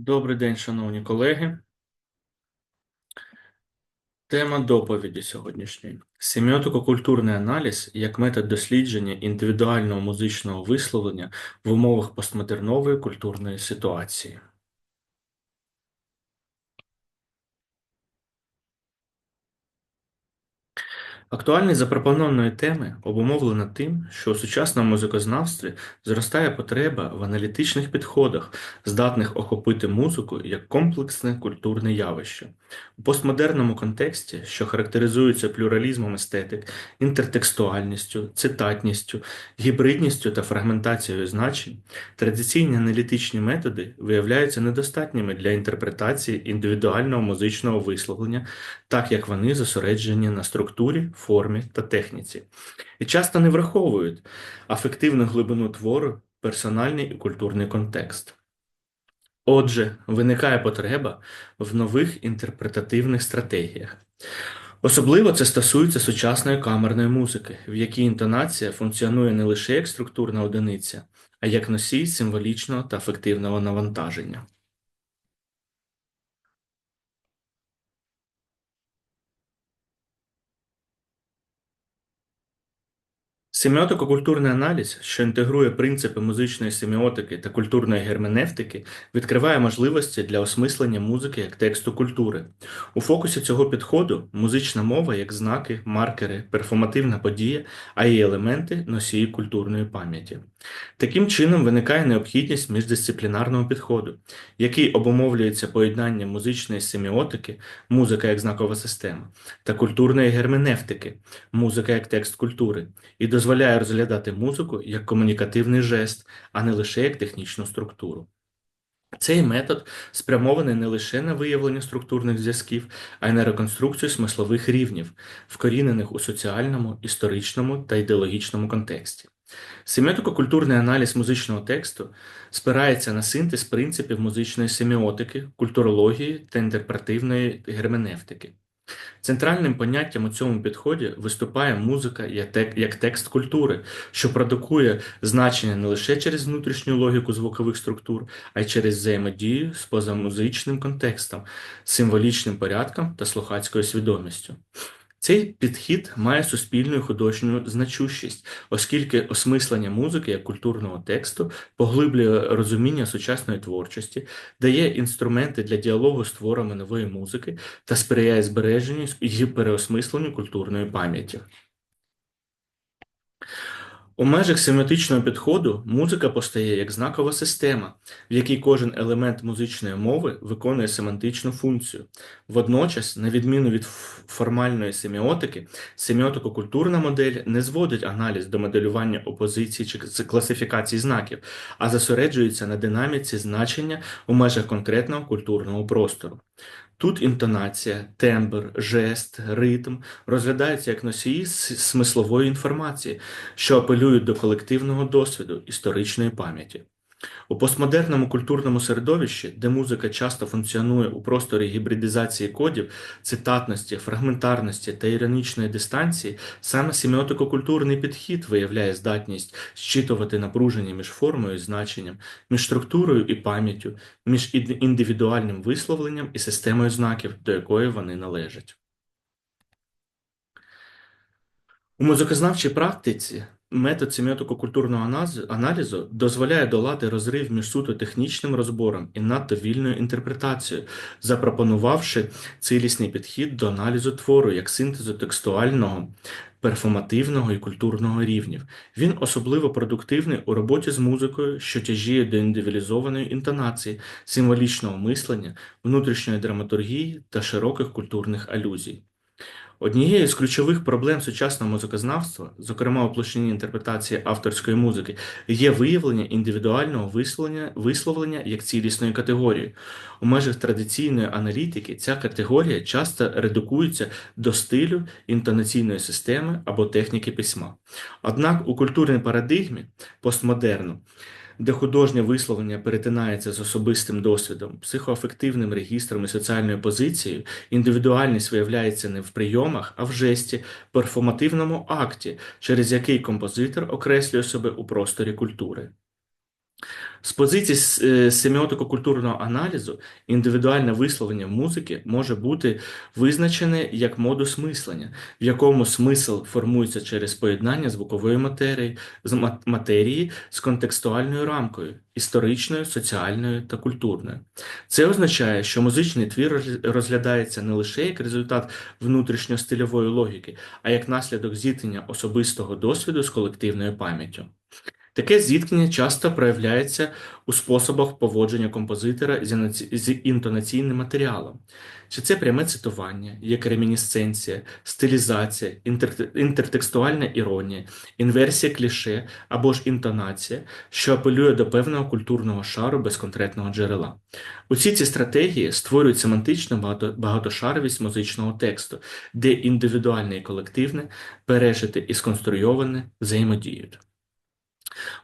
Добрий день, шановні колеги. Тема доповіді сьогоднішньої: семіотико-культурний аналіз як метод дослідження індивідуального музичного висловлення в умовах постмодернової культурної ситуації. Актуальність запропонованої теми обумовлена тим, що у сучасному музикознавстві зростає потреба в аналітичних підходах, здатних охопити музику як комплексне культурне явище. У постмодерному контексті, що характеризується плюралізмом естетик, інтертекстуальністю, цитатністю, гібридністю та фрагментацією значень, традиційні аналітичні методи виявляються недостатніми для інтерпретації індивідуального музичного висловлення, так як вони зосереджені на структурі формі та техніці, і часто не враховують афективну глибину твору, персональний і культурний контекст. Отже, виникає потреба в нових інтерпретативних стратегіях. Особливо це стосується сучасної камерної музики, в якій інтонація функціонує не лише як структурна одиниця, а як носій символічного та афективного навантаження. Семіотико-культурний аналіз, що інтегрує принципи музичної семіотики та культурної герменевтики, відкриває можливості для осмислення музики як тексту культури. У фокусі цього підходу музична мова як знаки, маркери, перформативна подія, а її елементи носії культурної пам'яті. Таким чином виникає необхідність міждисциплінарного підходу, який обумовлюється поєднанням музичної семіотики, музика як знакова система, та культурної герменевтики, музика як текст культури, і дозволяє розглядати музику як комунікативний жест, а не лише як технічну структуру. Цей метод спрямований не лише на виявлення структурних зв'язків, а й на реконструкцію смислових рівнів, вкорінених у соціальному, історичному та ідеологічному контексті. Семіотико-культурний аналіз музичного тексту спирається на синтез принципів музичної семіотики, культурології та інтерпретивної герменевтики. Центральним поняттям у цьому підході виступає музика як текст культури, що продукує значення не лише через внутрішню логіку звукових структур, а й через взаємодію з позамузичним контекстом, символічним порядком та слухацькою свідомістю. Цей підхід має суспільну художню значущість, оскільки осмислення музики як культурного тексту поглиблює розуміння сучасної творчості, дає інструменти для діалогу з творами нової музики та сприяє збереженню і переосмисленню культурної пам'яті. У межах семіотичного підходу музика постає як знакова система, в якій кожен елемент музичної мови виконує семантичну функцію. Водночас, на відміну від формальної семіотики, семіотико-культурна модель не зводить аналіз до моделювання опозиції чи класифікації знаків, а зосереджується на динаміці значення у межах конкретного культурного простору. Тут інтонація, тембр, жест, ритм розглядаються як носії смислової інформації, що апелюють до колективного досвіду історичної пам'яті. У постмодерному культурному середовищі, де музика часто функціонує у просторі гібридизації кодів, цитатності, фрагментарності та іронічної дистанції, саме семіотико-культурний підхід виявляє здатність зчитувати напруження між формою і значенням, між структурою і пам'яттю, між індивідуальним висловленням і системою знаків, до якої вони належать. У музикознавчій практиці Метод семіотико-культурного аналізу дозволяє долати розрив між суто технічним розбором і надто вільною інтерпретацією, запропонувавши цілісний підхід до аналізу твору як синтезу текстуального, перформативного і культурного рівнів. Він особливо продуктивний у роботі з музикою, що тяжіє до індивідуалізованої інтонації, символічного мислення, внутрішньої драматургії та широких культурних алюзій. Однією з ключових проблем сучасного музикознавства, зокрема у площині інтерпретації авторської музики, є виявлення індивідуального висловлення висловлення як цілісної категорії. У межах традиційної аналітики ця категорія часто редукується до стилю інтонаційної системи або техніки письма. Однак у культурній парадигмі постмодерну де художнє висловлення перетинається з особистим досвідом, психоафективним регістром і соціальною позицією, індивідуальність виявляється не в прийомах, а в жесті, перформативному акті, через який композитор окреслює себе у просторі культури. З позиції е, семіотико-культурного аналізу індивідуальне висловлення музики може бути визначене як модус мислення, в якому смисл формується через поєднання звукової матерії з матерії з контекстуальною рамкою історичною, соціальною та культурною. Це означає, що музичний твір розглядається не лише як результат внутрішньостильової логіки, а як наслідок зіткнення особистого досвіду з колективною пам'яттю. Таке зіткнення часто проявляється у способах поводження композитора з інтонаційним матеріалом. Чи це пряме цитування, як ремінісценція, стилізація, інтер- інтертекстуальна іронія, інверсія кліше або ж інтонація, що апелює до певного культурного шару без конкретного джерела. Усі ці стратегії створюють семантичну багатошаровість музичного тексту, де індивідуальне і колективне, пережите і сконструйоване взаємодіють.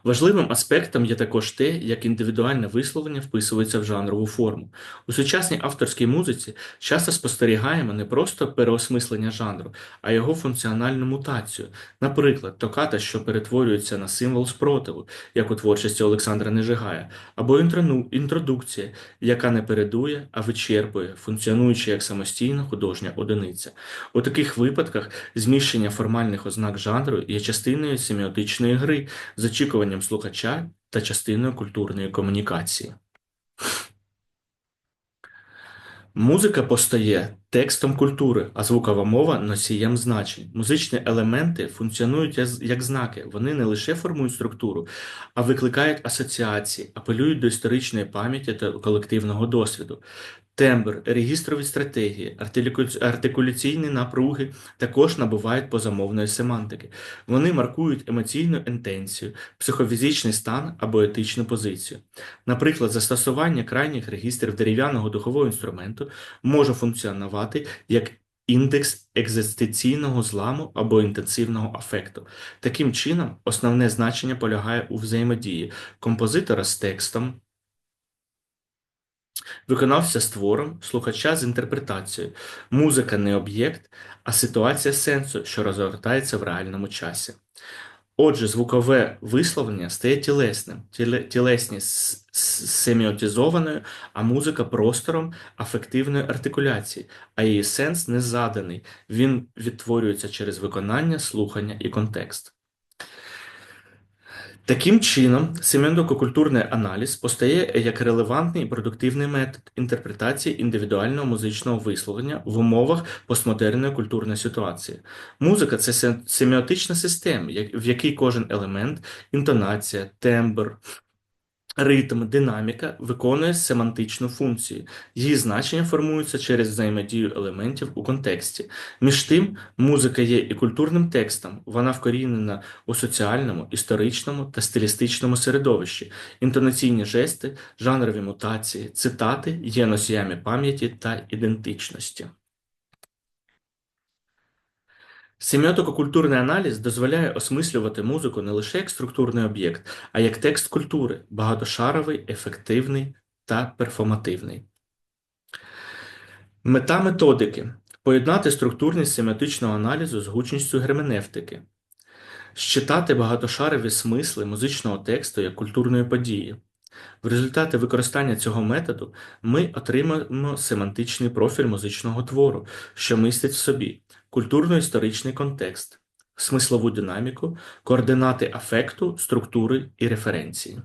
Важливим аспектом є також те, як індивідуальне висловлення вписується в жанрову форму. У сучасній авторській музиці часто спостерігаємо не просто переосмислення жанру, а його функціональну мутацію. Наприклад, токата, що перетворюється на символ спротиву, як у творчості Олександра Нежигая, або інтродукція, яка не передує, а вичерпує, функціонуючи як самостійна художня одиниця. У таких випадках зміщення формальних ознак жанру є частиною семіотичної гри з очікуванням слухача та частиною культурної комунікації. Музика постає текстом культури, а звукова мова носієм значень. Музичні елементи функціонують як знаки. Вони не лише формують структуру, а викликають асоціації, апелюють до історичної пам'яті та колективного досвіду. Тембр, регістрові стратегії, артикуляційні напруги також набувають позамовної семантики. Вони маркують емоційну інтенцію, психофізичний стан або етичну позицію. Наприклад, застосування крайніх регістрів дерев'яного духового інструменту може функціонувати як індекс екзистенційного зламу або інтенсивного афекту. Таким чином, основне значення полягає у взаємодії композитора з текстом, виконавця з твором, слухача з інтерпретацією. Музика не об'єкт, а ситуація сенсу, що розгортається в реальному часі. Отже, звукове висловлення стає тілесним, тілесність семіотизованою, а музика простором афективної артикуляції, а її сенс не заданий, він відтворюється через виконання, слухання і контекст. Таким чином, семіотико-культурний аналіз постає як релевантний і продуктивний метод інтерпретації індивідуального музичного висловлення в умовах постмодерної культурної ситуації. Музика це семіотична система, в якій кожен елемент, інтонація, тембр, ритм, динаміка виконує семантичну функцію. Її значення формуються через взаємодію елементів у контексті. Між тим, музика є і культурним текстом, вона вкорінена у соціальному, історичному та стилістичному середовищі. Інтонаційні жести, жанрові мутації, цитати є носіями пам'яті та ідентичності. Семіотико-культурний аналіз дозволяє осмислювати музику не лише як структурний об'єкт, а як текст культури, багатошаровий, ефективний та перформативний. Мета методики поєднати структурність семіотичного аналізу з гучністю герменевтики, щитати багатошарові смисли музичного тексту як культурної події. В результаті використання цього методу ми отримаємо семантичний профіль музичного твору, що містить в собі культурно-історичний контекст, смислову динаміку, координати афекту, структури і референції.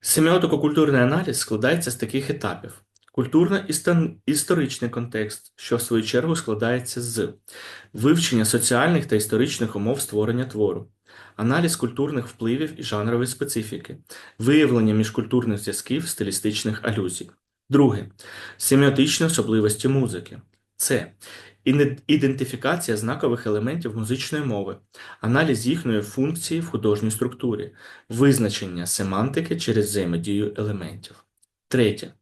Семіотико-культурний аналіз складається з таких етапів: культурно-історичний контекст, що в свою чергу складається з вивчення соціальних та історичних умов створення твору, аналіз культурних впливів і жанрової специфіки, виявлення міжкультурних зв'язків, стилістичних алюзій. Друге семіотичні особливості музики. Це ідентифікація знакових елементів музичної мови, аналіз їхньої функції в художній структурі, визначення семантики через взаємодію елементів. Третє.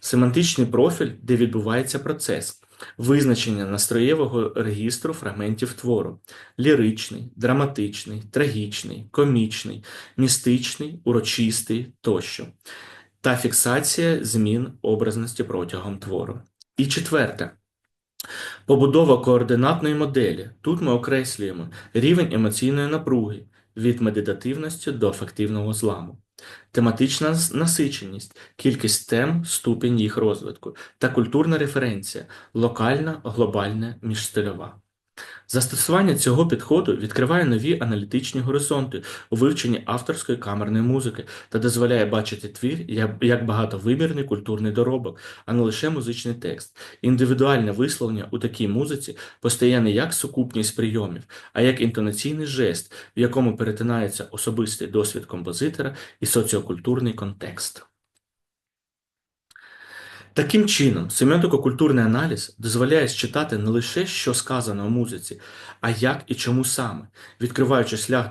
Семантичний профіль, де відбувається процес, визначення настроєвого регістру фрагментів твору, ліричний, драматичний, трагічний, комічний, містичний, урочистий тощо, та фіксація змін образності протягом твору. І четверте. Побудова координатної моделі. Тут ми окреслюємо рівень емоційної напруги, від медитативності до ефективного зламу. Тематична насиченість, кількість тем, ступінь їх розвитку та культурна референція локальна, глобальна, міжстильова. Застосування цього підходу відкриває нові аналітичні горизонти у вивченні авторської камерної музики та дозволяє бачити твір як- багатовимірний культурний доробок, а не лише музичний текст. Індивідуальне висловлення у такій музиці постає не як сукупність прийомів, а як інтонаційний жест, в якому перетинається особистий досвід композитора і соціокультурний контекст. Таким чином, семіотико-культурний аналіз дозволяє считати не лише, що сказано у музиці, а як і чому саме, відкриваючи шлях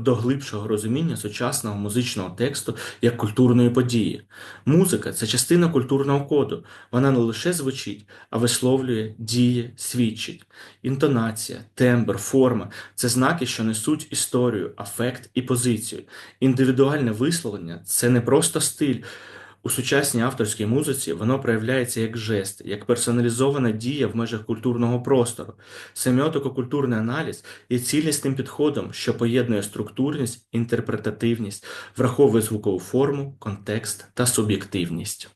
до, глибшого розуміння сучасного музичного тексту як культурної події. Музика це частина культурного коду. Вона не лише звучить, а висловлює, діє, свідчить. Інтонація, тембр, форма це знаки, що несуть історію, афект і позицію. Індивідуальне висловлення це не просто стиль. У сучасній авторській музиці воно проявляється як жест, як персоналізована дія в межах культурного простору. Семіотико-культурний аналіз є цілісним підходом, що поєднує структурність, інтерпретативність, враховує звукову форму, контекст та суб'єктивність.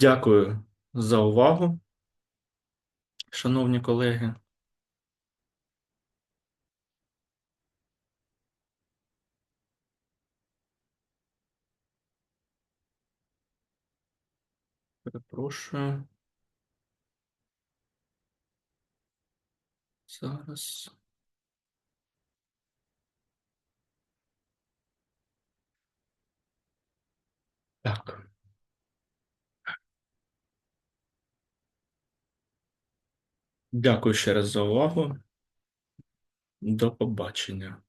Дякую за увагу, шановні колеги. Перепрошую. Зараз. Так. Дякую ще раз за увагу. До побачення.